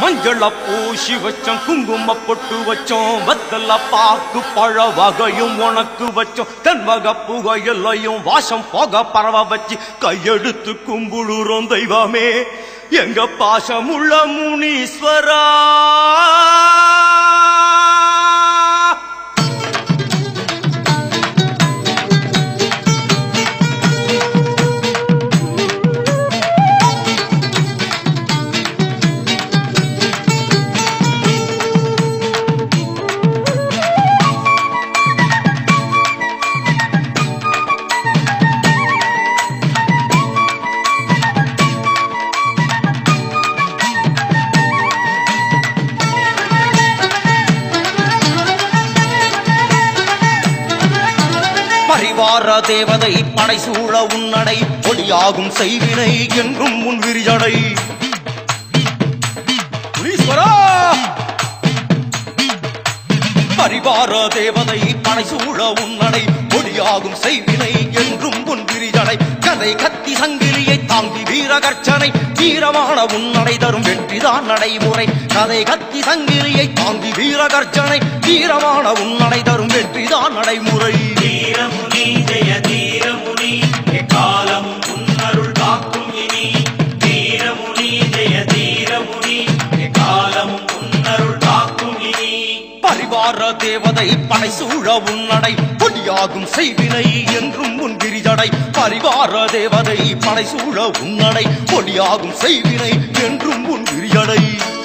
மஞ்சள பூசி வச்சோம் குங்கும பொட்டு வச்சோம் வத்தல பாக்கு பழ வகையும் உனக்கு வச்சோம். கண்வக புகையிலையும் வாசம் போக பரவ வச்சு கையெடுத்து கும்புழுறோம் தெய்வமே. எங்க பாசமுள்ள முனீஸ்வரா. பரிவார தேவதை படை சூழ உன்னடை. ஒளியாகும் செய்வினை என்றும் உன் விரிஜடை பரிவார தேவதை படை சூழ உன்னடை. ஒளியாகும் செய்வினை என்றும் உன் விரிஜடை கதை கத்தி சங்கிலியை தாங்கி வீரகர்ச்சனை. வீரமான உன்னடை தரும் வெற்றிதான் நடைமுறை. கதை கத்தி சங்கிலியை தாங்கி வீரகர்ச்சனை. வீரமான உன்னடை தரும் வெற்றிதான் நடைமுறை. தீரமுனி ஜெய தீரமுனி எக்காலமும் உன்னருள் காக்கும் இனி. தீரமுனி ஜெய தீரமுனி எக்காலமும் உன்னருள் காக்கும் இனி. பரிவார தேவதை படை சூழ உன்னடை பொடியாகும் செய்வினை என்றும் முன் விரிதடை. பரிவார தேவதை படை சூழ உன்னடை பொடியாகும் செய்வினை என்றும் முன் விரிதடை.